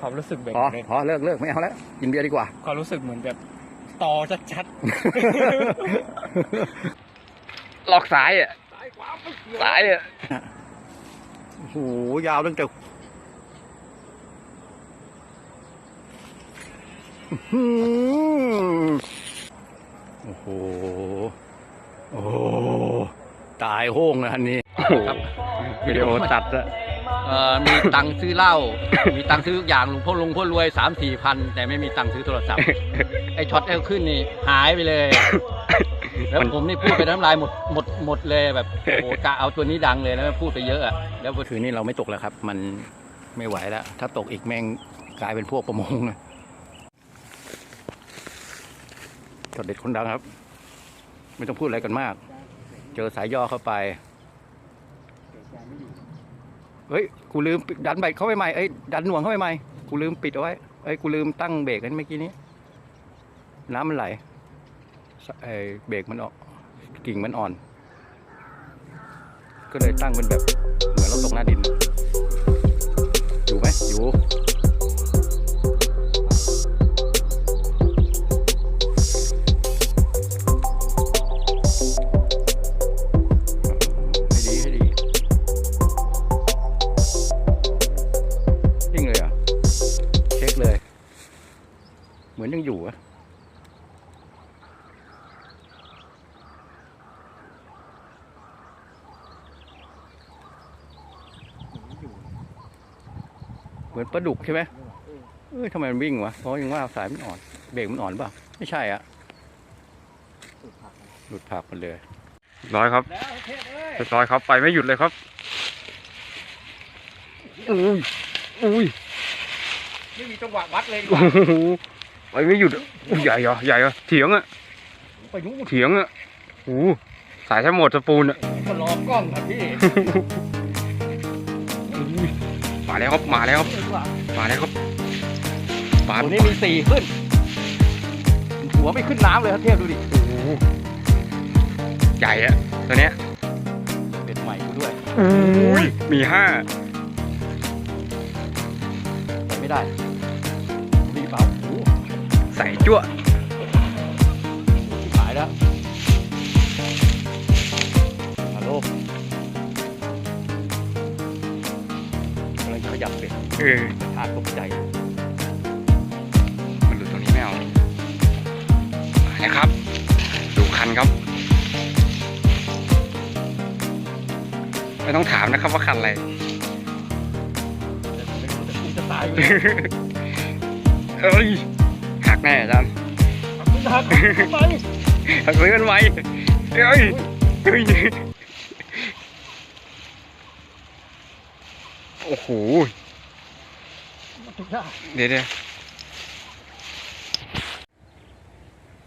ความรู้สึกแบบพอเลยพอเลิกเลิกไม่เอาแล้วกินเบียร์ดีกว่า ความรู้สึกเหมือนแบบต่อชัดหลอกสายอะๆซ้ายขวาไม่เกี่ยวสายอะโอ้โหยาวตั้งแต่อื้อหือโอ้โห โอ้โหตายโห้งนะอันนี้ครับวิดีโอตัดอะ เอ่อมีตังค์ซื้อเหล้า มีตังค์ซื้อทุกอย่างหลวงพ่อลุงพ่อรวยสามสี่พันแต่ไม่มีตังค์ซื้อโทรศัพท์ ไอ้ช็อตเอลขึ้นนี่หายไปเลย แล้วผมนี่พูดไปน้ำลายหมดหมดหมดเลยแบบโอ้โหกะเอาตัวนี้ดังเลยแล้วพูดไปเยอะอะแล้วคืนนี้เราไม่ตกแล้วครับ มันไม่ไหวแล้ว ถ้าตกอีกแม่งกลายเป็นพวกประมงนะช็อตเด็ดคนดังครับ ไม่ต้องพูดอะไรกันมาก เจอสายย่อเข้าไป เฮ้ยกูลืมดันเบรกเข้าไปใหม่เอ้ยดันหน่วงเข้าไปใหม่กูลืมปิดเอาไว้เอ้ยกูลืมตั้งเบรกกันเมื่อกี้นี้ น้ำมันไหลเอ้เบรกมันออกกิ่งมันอ่อน ก็เลยตั้งเป็นแบบเหมือนเราตกหน้าดินอยู่ไหมอยู่ เหมือนยังอยู่อะเหมือนปลาดุกใช่ไหมเอ้ยทำไมมันวิ่งวะ เพราะยังว่าสายมันอ่อน เบรกมันอ่อนเปล่า ไม่ใช่อะ หลุดผักมันเลยร้อยครับแล้วเทพเอ้ยเรียบร้อยครับ ไปไม่หยุดเลยครับ อุ้ย อุ้ย ไม่มีจังหวะวัดเลยดีกโอ้ว่าโห ไปไม่หยุดอะอุ้ยใหญ่เหรอใหญ่เหรอเถียงอะไปนู้นเถียงอะโอ้โหสายแทบหมดสปูนอะก็รอกล้องครับพี่มาแล้วครับมาแล้วครับดีกว่ามาแล้วครับปาดตัวนี้มีสี่ขึ้น หัวไม่ขึ้นน้ำเลยครับเทียบดูดิโอ้โหใหญ่อะตัวเนี้ยเป็นใหม่กูด้วยอุ้ยมีห้าไปไม่ได้ ใส่จั่วชิบหายแล้วฮัลโหลกำลังจะขยับเป็นเออชาติตกใจ มันหลุดตรงนี้ไม่เอามาแล้วครับ ดูคันครับ ไม่ต้องถามนะครับว่าคันอะไรแต่ไม่รู้แต่กูจะตายอยู่เอ้ย หักแน่อาจารย์หักไปหักเลยมันไวเอ้ยเฮ้ยโอ้โหเดี๋ยวเดี๋ยว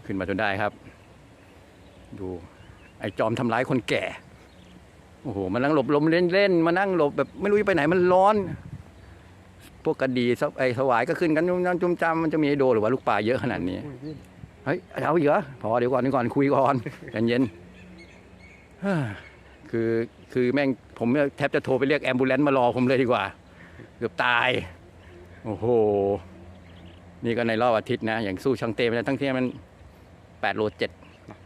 ขึ้นมาจนได้ครับ ดู ไอ้จอมทำร้ายคนแก่ โอ้โห มานั่งหลบลมเล่นๆ มานั่งหลบแบบไม่รู้จะไปไหนมันร้อน พวกกระดีสไอ้สวายก็ขึ้นกันจุ่มจำจุ่มจำมันจะมีไอโดหรือว่าลูกปลาเยอะขนาดนี้เฮ้ยเอาอีกเหรอพอเดี๋ยวก่อนเดี๋ยวก่อนคุยก่อนใจเย็นเฮ้ยคือคือแม่งผมแทบจะโทรไปเรียกแอมบูเลนต์มารอผมเลยดีกว่า เกือบตาย โอ้โห นี่ก็ในรอบอาทิตย์นะ อย่างสู้ช่างเต้ไม่ได้ทั้งที่มันแปดโลเจ็ด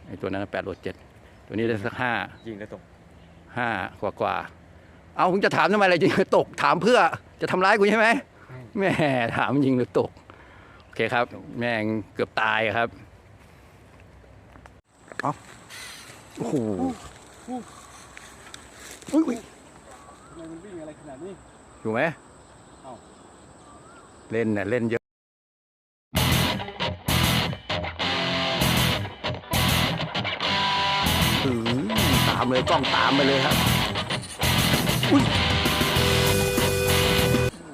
ไอ้ตัวนั้นแปดโลเจ็ดตัวนี้ได้สักห้ายิงแล้วตกห้ากว่ากว่าๆ เอาคุณจะถามทำไมอะไรจริงหรือตกถามเพื่อจะทำร้ายกูใช่ไหมแม่ถามยิงหรือตก โอเคครับ แม่งเกือบตายครับเอาโอ้โหอุ้ยอุ้ยมันวิ่งอะไรขนาดนี้อยู่ไหมเอ้าเล่นน่ะเล่นเยอะอื้อตามเลยกล้องตามไปเลยครับ อุ้ย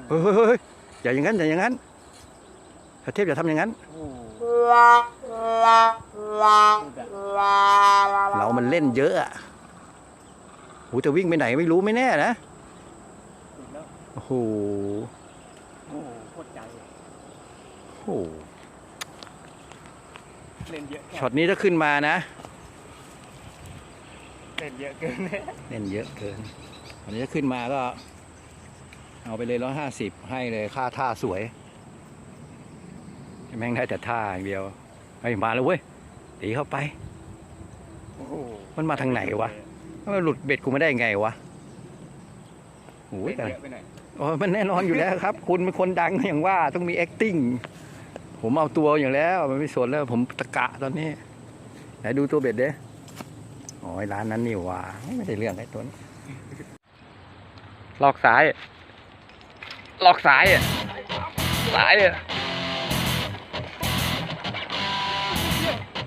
เฮ้ยเฮ้ยเฮ้ยอย่าอย่างนั้นอย่าอย่างนั้นพระเทพอย่าทำอย่างนั้นโอ้เรามันเล่นเยอะอะโหจะวิ่งไปไหนไม่รู้ไม่แน่นะสุดแล้วโอ้โหโอ้โหโคตรใจโอ้โหเล่นเยอะแค่ช็อตนี้ถ้าขึ้นมานะ เล่นเยอะเกินเนี่ยเล่นเยอะเกิน อันนี้ถ้าขึ้นมาก็ เอาไปเลยร้อยห้าสิบให้เลยค่าท่าสวยโแม่งได้แต่ท่าอย่างเดียวเฮ้ยมาแล้วเว้ยตีเข้าไปโอ้โหมันมาทางไหนวะมันหลุดเบ็ดกูไม่ได้ไงวะโอ้ยเล่นแต่เยอะไปหน่อยโอ้ยมันแน่นอนอยู่แล้วครับ คุณเป็นคนดังอย่างว่าต้องมี acting ผมเอาตัวอย่างแล้วมันไม่สนแล้วผมตะกะตอนนี้ไหนดูตัวเบ็ดเด้อ๋อไอ้ร้านนั้นนี่หว่าไม่ได้เรื่องไอ้ตัวนี้ ลอกซ้าย ลอกซ้ายอะซ้ายอะ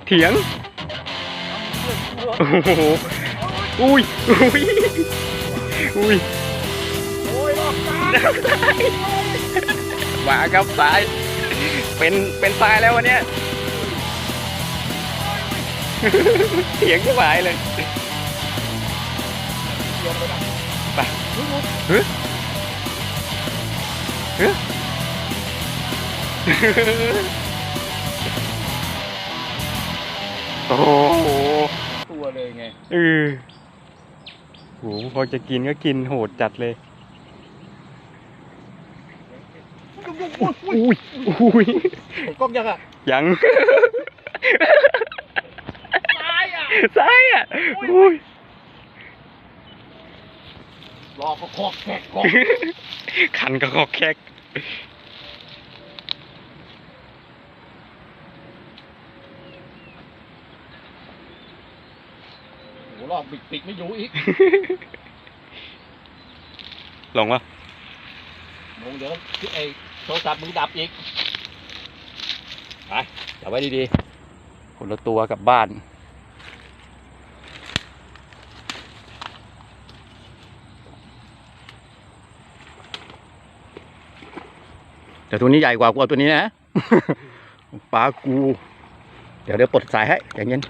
เถียง โอ้โห อุ้ย อุ้ย อุ้ยโอ้ยรอกลางมาครับสาย เป็น เป็นทรายแล้ววันเนี้ยเถียงก็หายเลย เฮ้ยเฮ้ยโอ้โหตัวเลยไงเออโหพอจะกินก็กินโหดจัดเลยอุ้ยอุ้ยผมกล้องยังอะยังตายอะซ้ายอะอุ้ย รอเขาคอกแขกคอกคันก็คอกแคกโอ้รอบบิดปิดไม่อยู่อีก ลงวะมงเดี๋ยวไอ้โทรศัพท์มือดับอีกจับไว้ดีๆคนละตัวกลับบ้าน แต่ตัวนี้ใหญ่กว่ากูเอาตัวนี้นะปลากู เดี๋ยวเดี๋ยวปลดสายให้ใจเย็น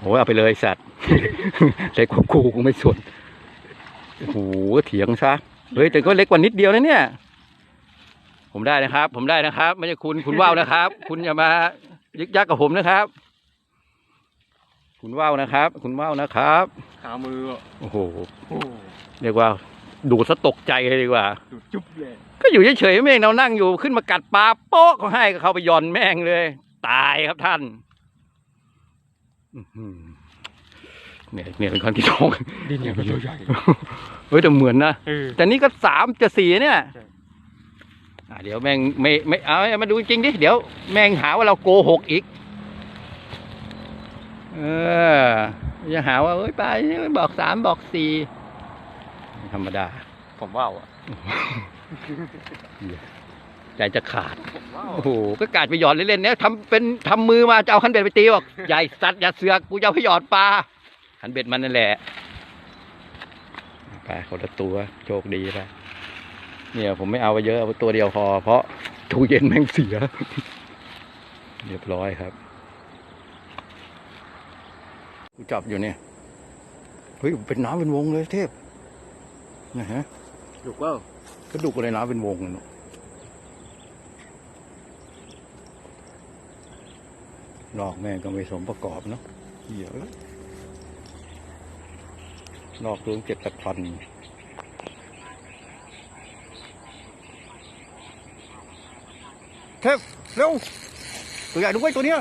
โอ้ยเอาไปเลยสัตว์เล็กกว่ากูกูไม่สนโอ้โหเถียงซะเฮ้ยแต่ก็เล็กกว่านิดเดียวนะเนี่ย ผมได้นะครับ ผมได้นะครับ ไม่ใช่คุณคุณว่าวนะครับ คุณอย่ามายึกยักกับผมนะครับ คุณว่าวนะครับ คุณว่าวนะครับขามืออะโอ้โหโอ้โหเรียกว่าดูดซะตกใจเลยดีกว่าดูดจุ๊บเลยก็อยู่เฉยๆแม่งเรานั่งอยู่ขึ้นมากัดปลาโป๊ะเขาให้ก็เข้าไปหย่อนแม่งเลย ตายครับท่านอื้อหือเนี่ยเนี่ยเป็นคนที่สองดินอย่างใหญ่เฮ้ยแต่เหมือนนะเออแต่นี่ก็สามจะสี่เนี่ยใช่อะเดี๋ยวแม่งไม่ไม่เอาเอามาดูจริงดิเดี๋ยวแม่งหาว่าเราโกหกอีก เออจะหาว่าเอ้ยไปบอกสามบอกสี่ไม่ธรรมดา ผมว่าวอะใจจะขาดผมว่าวโอ้โห ก็กาดไปหยอดเล่นๆเนี่ยทำเป็นทำมือมาจะเอาคันเบ็ดไปตีบอกใหญ่สัตว์อย่าเสือกกูจะเอาไปหยอดปลาคันเบ็ดมันนั่นแหละไปคนละตัวโชคดีไปเนี่ยผมไม่เอาไปเยอะเอาตัวเดียวพอเพราะตู้เย็นแม่งเสีย เรียบร้อยครับ กูจับอยู่เนี่ย เฮ้ย เป็นน้ำเป็นวงเลยเทพ นะฮะถูกเปล่าก็ดูกันเลยน้ำเป็นวงเลยเนอะลอกแม่งก็ไม่สมประกอบเนาะเหี้ยอะลอกรวมเจ็ดแปดพันเทพเร็วตัวใหญ่ด้วยตัวเนี้ย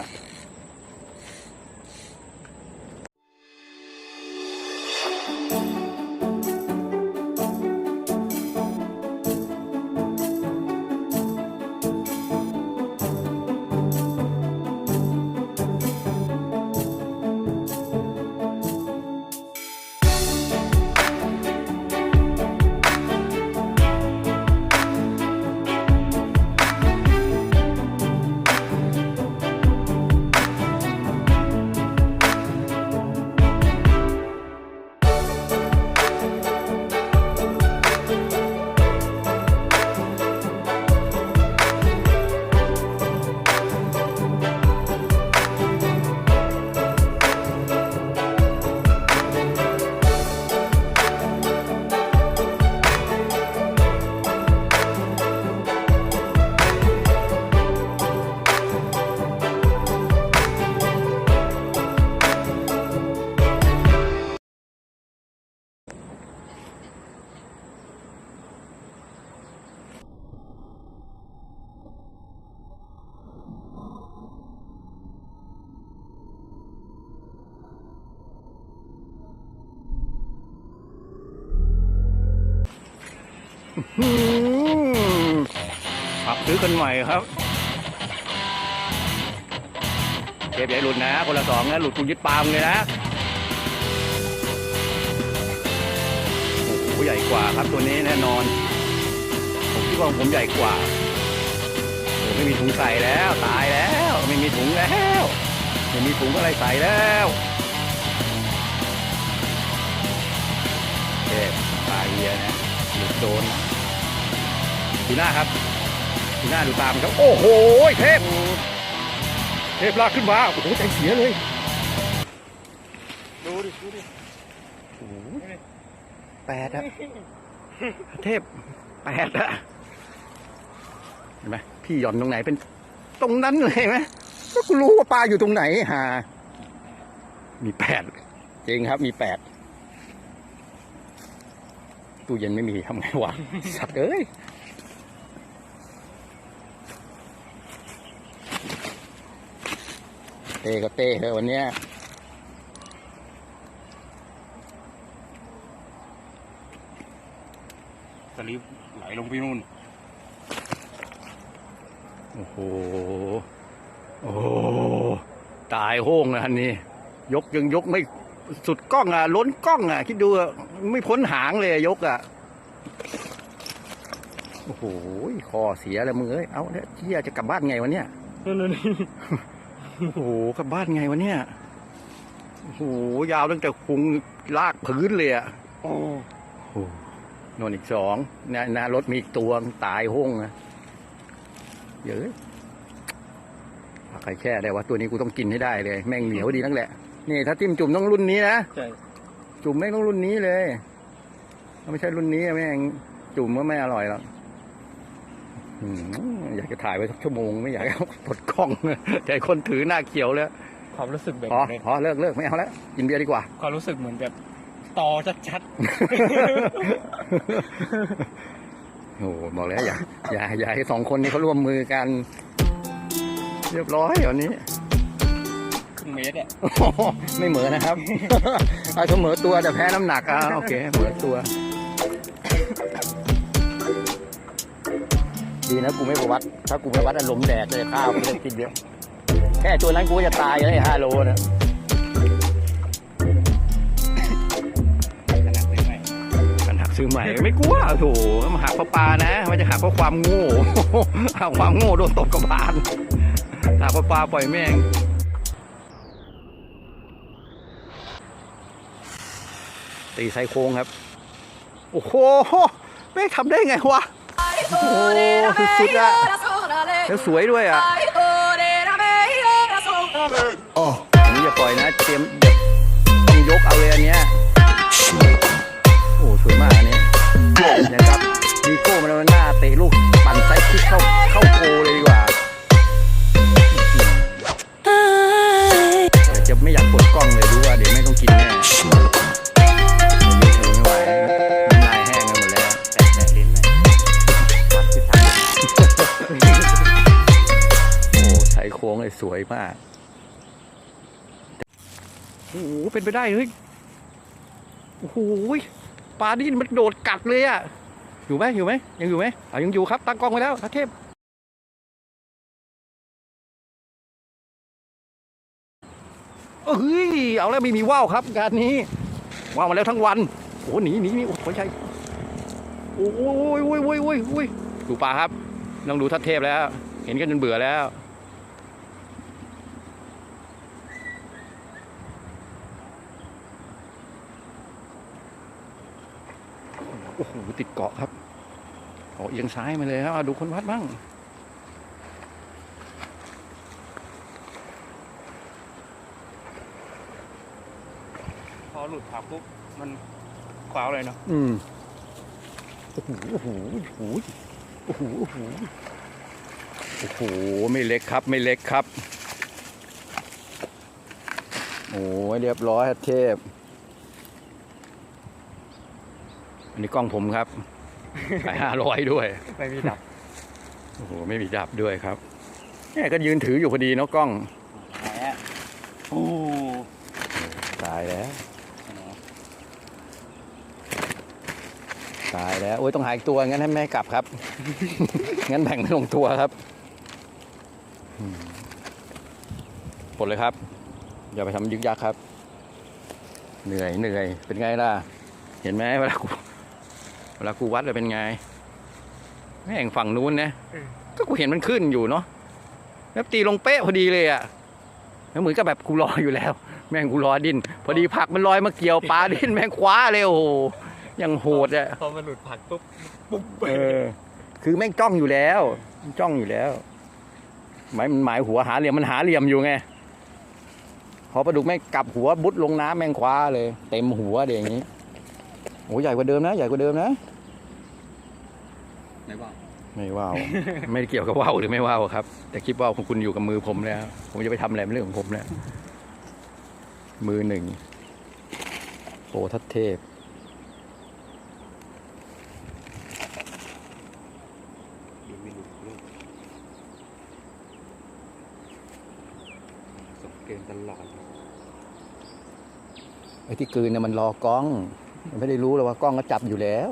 อกันใหม่ครับเทปใหญ่หลุดนะ คนละสองนะหลุดกูยึดปามเลยนะโอ้โหใหญ่กว่าครับตัวนี้แน่นอน ผมคิดว่าผมใหญ่กว่าโอ้ไม่มีถุงใส่แล้ว ตายแล้ว ไม่มีถุงแล้วไม่มีถุงอะไรใส่แล้วเทพตายเฮียนะหลุดโดนดูหน้าครับ หน้าดูตามครับ โอ้โห เทพ เทพลากขึ้นมา โอ้โห ใจเสียเลย ดูดิ ดูดิโอ้โหแปดอะเทพแปดอะเห็นไหมพี่หย่อนตรงไหนเป็นตรงนั้นเลยเห็นไหมก็กูรู้ว่าปลาอยู่ตรงไหนฮะมีแปดจริงครับมีแปดตู้เย็นไม่มีทำไงวะสัตว์เอ้ย เต้ก็เต้เถอะวันเนี้ยสลิปไหลลงไปนู่น โอ้โห โอ้โหตายโห้งนะอันนี้ ยกยังยกไม่สุดกล้องอะ ล้นกล้องอะ คิดดูอะไม่พ้นหางเลยยกอะ โอ้โหคอเสียแล้วมึงเอ้ย เอาเนี่ยเที่ยจะกลับบ้านไงวะเนี่ยนั่นนี่ โอ้โหกลับบ้านไงวะเนี่ยโอ้โหยาวตั้งแต่พุงลากพื้นเลยอะโอ้โอ้โหนอนอีกสองนะนะรถมีอีกตัวตายโห้งนะเยอะผักไข่แช่ได้ว่าตัวนี้กูต้องกินให้ได้เลย แม่งเหนียวดีนั่นแหละ นี่ถ้าจิ้มจุ่มต้องรุ่นนี้นะใช่จุ่มแม่งต้องรุ่นนี้เลยถ้าไม่ใช่รุ่นนี้แม่งจุ่มก็ไม่อร่อยหรอก อืมอยากจะถ่ายไว้สักชั่วโมง ไม่อยากให้เอาปลดกล้องแต่คนถือหน้าเขียวเลยความรู้สึกแบบพอนี้พอเลิกเลิกไม่เอาแล้วกินเบียร์ดีกว่า ความรู้สึกเหมือนแบบตอชัดโอ้โหบอกแล้วอย่าอย่าอย่าให้สองคนนี้เขาร่วมมือกัน เรียบร้อยเดี๋ยวนี้ๆครึ่งเมตรอะโอ้โหไม่เหมือนนะครับเอาเสมอตัวแต่แพ้น้ำหนักอะโอเคเหมือนตัว ดีนะกูไม่ประวัดถ้ากูประวัดอารมณ์แดดเลยข้าวกูจะกินเยอะแค่ตัวนั้นกูจะตายเลยห้าโลนะขนาดไหนมันหักซื้อใหม่ไม่กลัวโถมันหักเพราะปลานะ มันจะหักเพราะความโง่หักความโง่โดนตบกระบาลหักเพราะปลาปล่อยแม่งตีไซโค้งครับ โอ้โหแม่ทำได้ไงวะ โอ้โหสุดๆอะแล้วสวยด้วยอะอันนี้อย่าปล่อยนะ เตรียมต้องยกเอาเลยอันเนี้ยโอ้สวยมากอันนี้นะครับดีโก้มันเอาหน้าเตะลูกปั่นไซส์คิกเข้าเข้าโกเลยดีกว่าแต่จะไม่อยากปวดกล้องเลยรู้ว่าเดี๋ยวไม่ต้องกินแน่ โค้งเลยสวยมากโอ้โหเป็นไปได้เฮ้ยโอ้โหปลาดิ้นมันโดดกัดเลยอะอยู่ไหมอยู่ไหมยังอยู่ไหมอะยังอยู่ครับตั้งกล้องไว้แล้วทัศเทพเอ้ยเอาแล้วไม่มีว่าวครับงานนี้ว่าวมาแล้วทั้งวันโอ้หนีหนีหนีโอ้ขอใช่โอ้ยโอ้ยโอ้ยโอ้ยโอ้ยดูปลาครับต้องดูทัศเทพแล้ว เห็นกันจนเบื่อแล้ว โอ้โหติดเกาะครับโอ้เอียงซ้ายมาเลยครับเอาดูคนวัดบ้างพอหลุดผักปุ๊บมันคว้าวเลยเนาะอืมโอ้โหโอ้โหโอ้โหโอ้โหโอ้โหโอ้โหไม่เล็กครับ ไม่เล็กครับ โอ้ยเรียบร้อยครับเทพ อันนี้กล้องผมครับขายห้าร้อยด้วย ไม่มีดับ โอ้โห ไม่มีดับด้วยครับแค่ก็ยืนถืออยู่พอดีเนาะกล้องแหมโอ้ตายแล้ว ตายแล้ว โอ้ยต้องหาอีกตัว งั้นให้แม่ให้กลับครับ งั้นแบ่งไม่ลงตัวครับอืมปลดเลยครับ อย่าไปทำยึกยักครับ เหนื่อยเหนื่อย เป็นไงล่ะ เห็นไหมเวลากู เวลากูวัดเลยเป็นไงแม่งฝั่งนู้นนะก็กูเห็นมันขึ้นอยู่เนาะแล้วตีลงเป๊ะพอดีเลยอะแล้วเหมือนกับแบบกูรออยู่แล้ว แม่งกูรอดิ้นพอดีผักมันลอยมาเกี่ยวปลาดิ้นแม่งคว้าเลยโอ้โหยังโหดอะพอมันหลุดผักปุ๊บปุ๊บเออ คือแม่งจ้องอยู่แล้วมันจ้องอยู่แล้วหมายมันหมายหัวหาเหลี่ยมมันหาเหลี่ยมอยู่ไงพอปลาดุกแม่งกลับหัวบุดลงน้ำแม่งคว้าเลย เต็มหัวเดี๋ยวอย่างนี้โอ้ใหญ่กว่าเดิมนะใหญ่กว่าเดิมนะ ไหนว่าไม่ว่าวไม่ได้เกี่ยวกับว่าวหรือไม่ว่าวครับ แต่คลิปว่าวของคุณอยู่กับมือผมแล้ว ผมจะไปทำอะไรเป็นเรื่องของผมแล้ว มือหนึ่งโปทัศเทพดูไม่หลุดลูกสมเกณฑ์ตลอดไอ้ที่กลืนเนี่ยมันรอกล้อง มันไม่ได้รู้หรอกว่ากล้องก็จับอยู่แล้ว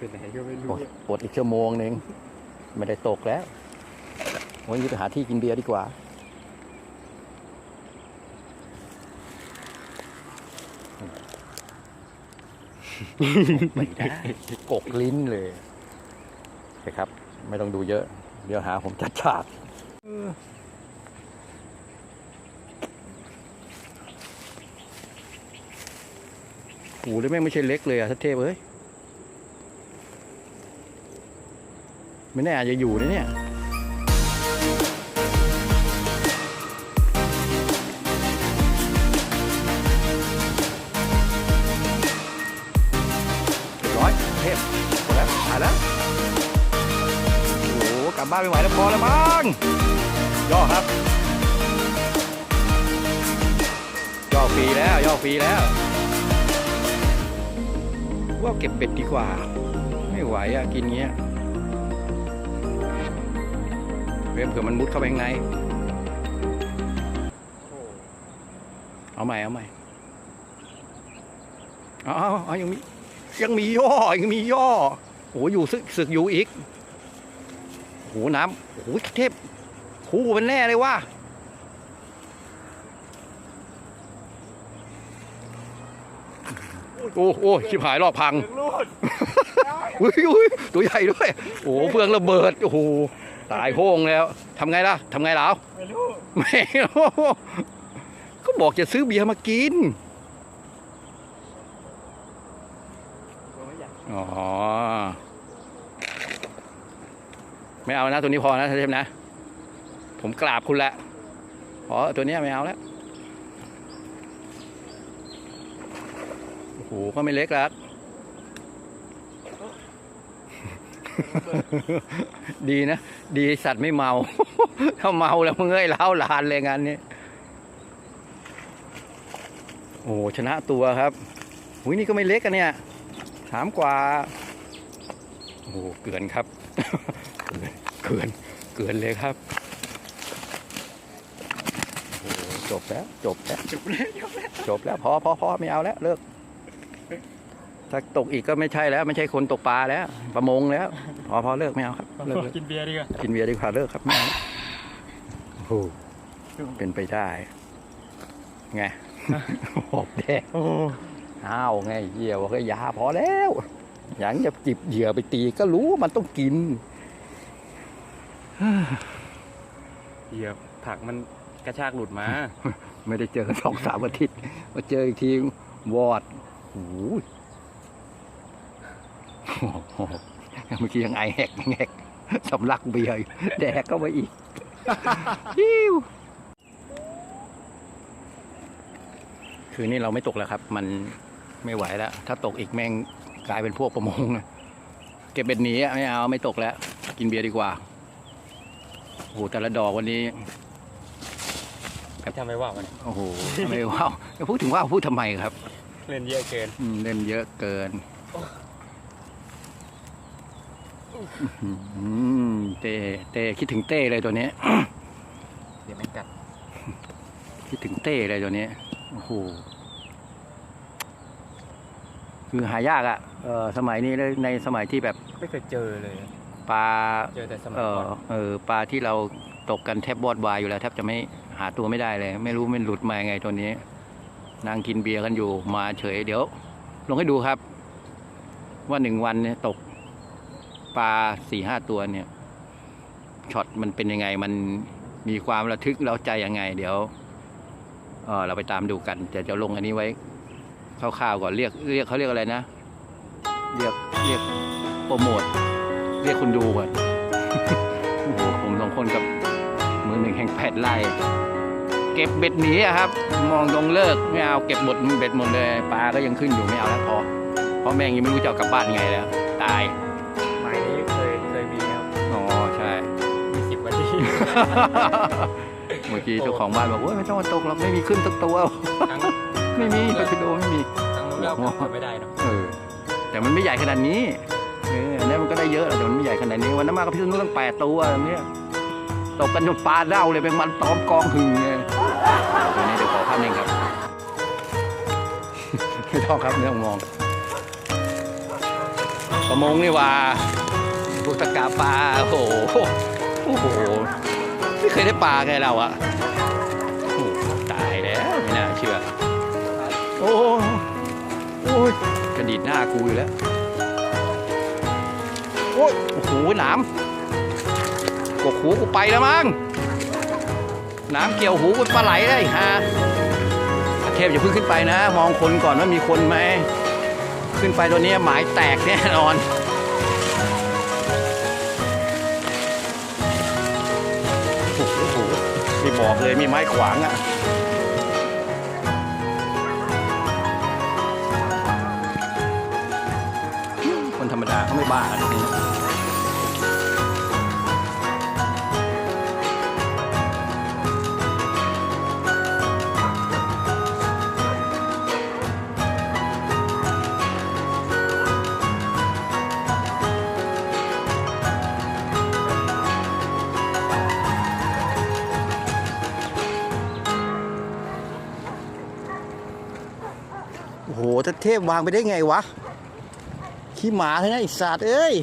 เป็นไหนก็ไม่ปรู้ลดปลดอีกชั่วโมงหนึ่งไม่ได้ตกแล้ววันนี้ไปหาที่กินเบียร์ดีกว่า ไม่ได้กกลิ้นเลยโอเคครับ ไม่ต้องดูเยอะ เดี๋ยวหาผมจัดฉากโอ้โหแล้วแม่งไม่ใช่เล็กเลยอะทัศเทพเอ้ย ไม่แน่อาจจะอยู่นะเนี่ยร้อยเทพหมดแล้วหายแล้ว โอ้โหกลับบ้านไม่ไหวแล้วพอแล้วมั้งย่อครับ ย่อฟรีแล้วย่อฟรีแล้วว่าเก็บเป็ดดีกว่า ไม่ไหวอะกินเงี้ย ว้ยเผื่อมันมุดเข้าไปข้างใน เอาใหม่ เอาใหม่เอาเอาเอายังมียังมีย่อ ยังมีย่อโอ้อยู่สึกสึกอยู่อีกโหน้ำโอ้โหเทพคู่เป็นแน่เลยว่าโอ้โอ้ชิบหายรอบพังรูดอุ้ยอุ้ยตัวใหญ่ด้วย โอ้โหเฟืองระเบิด โอ้โห ตายโห้งแล้วทำไงล่ะทำไงล่ะเอาไม่รู้ไม่รู้ก็บอกจะซื้อเบียร์มากินอ๋อไม่เอานะตัวนี้พอนะท่านเทพนะ ผมกราบคุณละพอตัวนี้ไม่เอาแล้วโอ้โหก็ไม่เล็กแล้ว ดีนะ ดีสัตว์ไม่เมา ถ้าเมาแล้วมึงเอ้ยเล้าลานเลยงานนี้ โอ้ชนะตัวครับอุ้ยนี่ก็ไม่เล็กกันเนี่ยถามกว่า โอ้เกินครับ เกิน เกินเลยครับจบแล้ว จบแล้ว จบเลยจบเลยจบแล้ว พอพอพอไม่เอาแล้ว เลิก ถ้าตกอีกก็ไม่ใช่แล้วไม่ใช่คนตกปลาแล้ว ประมงแล้ว พอพอเลิกไม่เอาครับเลิกเลิกกินเบียร์ดีกว่ากินเบียร์ดีกว่าเลิกครับไม่เอาโอ้โหเป็นไปได้ไงหอบแดงโอ้อ้าวไงเหยี่ยวก็ยาพอแล้วอย่างจะจิบเหยื่อไปตีก็รู้ว่ามันต้องกินเหยียบผักมันกระชากหลุดมา ไม่ได้เจอกันสองสามอาทิตย์มาเจออีกทีวอดโอ้โหโอ้โห เมื่อกี้ยังไอแหกแหกสำลักเบียร์อยู่แดกก็ไปอีกฮิวคืนนี้เราไม่ตกแล้วครับ มันไม่ไหวแล้ว ถ้าตกอีกแม่งกลายเป็นพวกประมงนะเก็บเบ็ดหนีอะไม่เอาไม่ตกแล้ว กินเบียร์ดีกว่าโอ้โหแต่ละดอกวันนี้ทำไมว่ามันโอ้โหไม่ว้าวพูดถึงว่าวพูดทำไมครับ เล่นเยอะเกินอืมเล่นเยอะเกินอืม เต้เต้คิดถึงเต้เลยตัวนี้ เดี๋ยวไม่กัด คิดถึงเต้เลยตัวนี้ โอ้โห คือหายากอะเออสมัยนี้เลยในสมัยที่แบบไม่เคยเจอเลยปลาเจอแต่สมัยเออก่อนเออปลาที่เราตกกันแทบวอดวายอยู่แล้วแทบจะไม่หาตัวไม่ได้เลย ไม่รู้มันหลุดมายังไงตัวนี้นั่งกินเบียร์กันอยู่มาเฉยเดี๋ยว ลงให้ดูครับ ว่าหนึ่งวันเนี่ยตก ปลาสี่ห้าตัวเนี่ยช็อตมันเป็นยังไงมันมีความระทึกเราใจยังไง เดี๋ยวเออเราไปตามดูกันแต่จะลงอันนี้ไว้คร่าวๆก่อนเรียกเรียกเขาเรียกอะไรนะ เรียกเรียกโปรโมทเรียกคุณดูก่อนโอ้โหผมสองคนกับมือหนึ่งแห่งแผดไล่เก็บเบ็ดหนีอะครับ มองตรงเลิกไม่เอาเก็บหมดเบ็ดหมดเลยปลาก็ยังขึ้นอยู่ไม่เอาแล้วพอเพราะแม่งยังไม่รู้จะเอากลับบ้านไงแล้ว ตาย เมื่อกี้เจ้าของบ้านบอกว่าไม่ต้องมาตกหรอกไม่มีขึ้นสักตัวครั้งไม่มีปลาชะโดไม่มีครั้งนู้นเราก็ทำไม่ได้เนอะเออ แต่มันไม่ใหญ่ขนาดนี้เอออันนี้มันก็ได้เยอะแต่มันไม่ใหญ่ขนาดนี้วันนั้นมากับพี่นุ่นตั้งแปดตัวอันเนี้ยตกกันจนปลาเน่าเลยเป็นมันตอมกองหึงเลยตัวนี้เดี๋ยวขอภาพหนึ่งครับ ไม่ต้องครับไม่ต้องมอง ประมงนี่หว่าบุตกาปลาโอ้โหโอ้โหไม่ เคยได้ปลาไงเราอะโอ้โหตายแล้วไม่น่าเชื่อ โอ้โอ้ยกระดิดหน้ากูอยู่แล้ว โอ้ยโอ้โหหนามกกหูกูไปแล้วมั้งหน้ำเกี่ยวหูกูปลาไหลได้ฮะเทพอย่าเพิ่งขึ้นไปนะ มองคนก่อนว่ามีคนไหมขึ้นไปตัวนี้หมายแตกแน่นอน บอกเลยมีไม้ขวางอะคนธรรมดาเขาไม่บ้ากัน เทพวางไปได้ไงวะ ขี้หมาเลยนะไอสัตว์เอ้ย